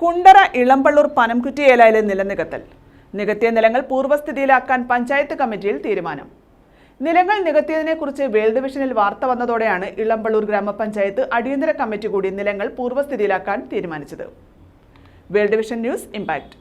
കുണ്ടറ ഇളമ്പള്ളൂർ പനംകുറ്റിയേലയിലെ നിലനികത്തൽ. നികത്തിയ നിലങ്ങൾ പൂർവസ്ഥിതിയിലാക്കാൻ പഞ്ചായത്ത് കമ്മിറ്റിയിൽ തീരുമാനം. നിലങ്ങൾ നികത്തിയതിനെക്കുറിച്ച് വേൾഡ് ഡിവിഷനിൽ വാർത്ത വന്നതോടെയാണ് ഇളമ്പള്ളൂർ ഗ്രാമപഞ്ചായത്ത് അടിയന്തര കമ്മിറ്റി കൂടി നിലങ്ങൾ പൂർവസ്ഥിതിയിലാക്കാൻ തീരുമാനിച്ചത്. World division news impact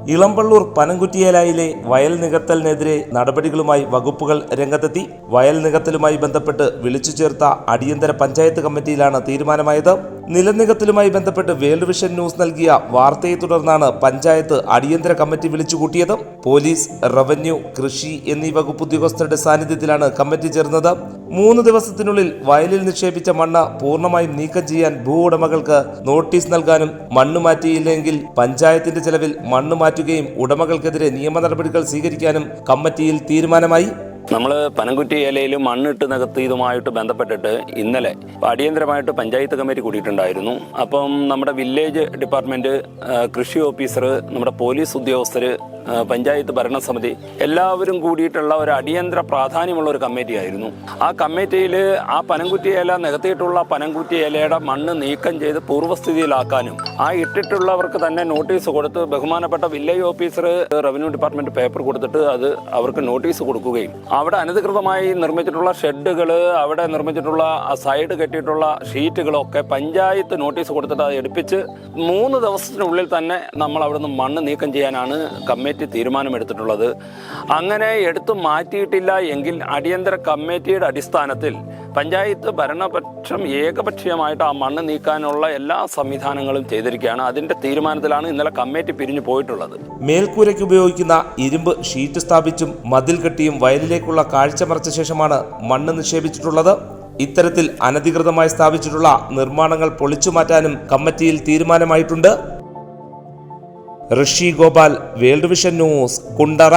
Elampalloor പനംകുറ്റിയേലായിലെ വയൽ നികത്തലിനെതിരെ നടപടികളുമായി വകുപ്പുകൾ രംഗത്തെത്തി. വയൽ നികത്തലുമായി ബന്ധപ്പെട്ട് വിളിച്ചു ചേർത്ത അടിയന്തര പഞ്ചായത്ത് കമ്മിറ്റിയിലാണ് തീരുമാനമായത്. നിലനികത്തലുമായി ബന്ധപ്പെട്ട് വേൾഡ് വിഷൻ ന്യൂസ് നൽകിയ വാർത്തയെ തുടർന്നാണ് പഞ്ചായത്ത് അടിയന്തര കമ്മിറ്റി വിളിച്ചുകൂട്ടിയത്. പോലീസ് റവന്യൂ കൃഷി എന്നീ വകുപ്പ് ഉദ്യോഗസ്ഥരുടെ സാന്നിധ്യത്തിലാണ് കമ്മിറ്റി ചേർന്നത്. മൂന്ന് ദിവസത്തിനുള്ളിൽ വയലിൽ നിക്ഷേപിച്ച മണ്ണ് പൂർണമായും നീക്കം ചെയ്യാൻ ഭൂ ഉടമകൾക്ക് നോട്ടീസ് നൽകാനും മണ്ണ് മാറ്റിയില്ലെങ്കിൽ പഞ്ചായത്തിന്റെ ചെലവിൽ മണ്ണ് മാറ്റുകയും ഉടമകൾക്കെതിരെ നിയമ നടപടികൾ സ്വീകരിക്കാനും കമ്മിറ്റിയിൽ തീരുമാനമായി. നമ്മൾ പനംകുറ്റി ഇലയിലും മണ്ണിട്ട് നികത്തിയതുമായിട്ട് ബന്ധപ്പെട്ടിട്ട് ഇന്നലെ അടിയന്തരമായിട്ട് പഞ്ചായത്ത് കമ്മിറ്റി കൂടിയിട്ടുണ്ടായിരുന്നു. അപ്പം നമ്മുടെ വില്ലേജ് ഡിപ്പാർട്ട്മെന്റ് കൃഷി ഓഫീസർ നമ്മുടെ പോലീസ് ഉദ്യോഗസ്ഥർ പഞ്ചായത്ത് ഭരണസമിതി എല്ലാവരും കൂടിയിട്ടുള്ള ഒരു അടിയന്തര പ്രാധാന്യമുള്ള ഒരു കമ്മിറ്റി ആയിരുന്നു. ആ കമ്മിറ്റിയിൽ ആ പനംകുറ്റി ഇല നികത്തിയിട്ടുള്ള പനംകുറ്റി ഇലയുടെ മണ്ണ് നീക്കം ചെയ്ത് പൂർവസ്ഥിതിയിലാക്കാനും ആ ഇട്ടിട്ടുള്ളവർക്ക് തന്നെ നോട്ടീസ് കൊടുത്ത് ബഹുമാനപ്പെട്ട village officer revenue department paper കൊടുത്തിട്ട് അത് അവർക്ക് നോട്ടീസ് കൊടുക്കുകയും അവിടെ അനധികൃതമായി നിർമ്മിച്ചിട്ടുള്ള ഷെഡുകൾ അവിടെ നിർമ്മിച്ചിട്ടുള്ള സൈഡ് കെട്ടിയിട്ടുള്ള ഷീറ്റുകളൊക്കെ പഞ്ചായത്ത് നോട്ടീസ് കൊടുത്തിട്ട് അത് എടുപ്പിച്ച് മൂന്ന് ദിവസത്തിനുള്ളിൽ തന്നെ നമ്മൾ അവിടുന്ന് മണ്ണ് നീക്കം ചെയ്യാനാണ് കമ്മിറ്റി തീരുമാനമെടുത്തിട്ടുള്ളത്. അങ്ങനെ എടുത്തു മാറ്റിയിട്ടില്ല എങ്കിൽ അടിയന്തര കമ്മിറ്റിയുടെ അടിസ്ഥാനത്തിൽ പഞ്ചായത്ത് ഭരണപക്ഷം ഏകപക്ഷീയമായിട്ട് ആ മണ്ണ് നീക്കാനുള്ള എല്ലാ സംവിധാനങ്ങളും ചെയ്തിരിക്കുകയാണ്. അതിന്റെ തീരുമാനത്തിലാണ് ഇന്നലെ കമ്മിറ്റി പിരിഞ്ഞു പോയിട്ടുള്ളത്. മേൽക്കൂരയ്ക്ക് ഉപയോഗിക്കുന്ന ഇരുമ്പ് ഷീറ്റ് സ്ഥാപിച്ചും മതിൽ കെട്ടിയും വയലിലേക്കുള്ള കാഴ്ച മറച്ച ശേഷമാണ് മണ്ണ് നിക്ഷേപിച്ചിട്ടുള്ളത്. ഇത്തരത്തിൽ അനധികൃതമായി സ്ഥാപിച്ചിട്ടുള്ള നിർമ്മാണങ്ങൾ പൊളിച്ചു മാറ്റാനും കമ്മിറ്റിയിൽ തീരുമാനമായിട്ടുണ്ട്. Rishi Gopal world vision news Kundara.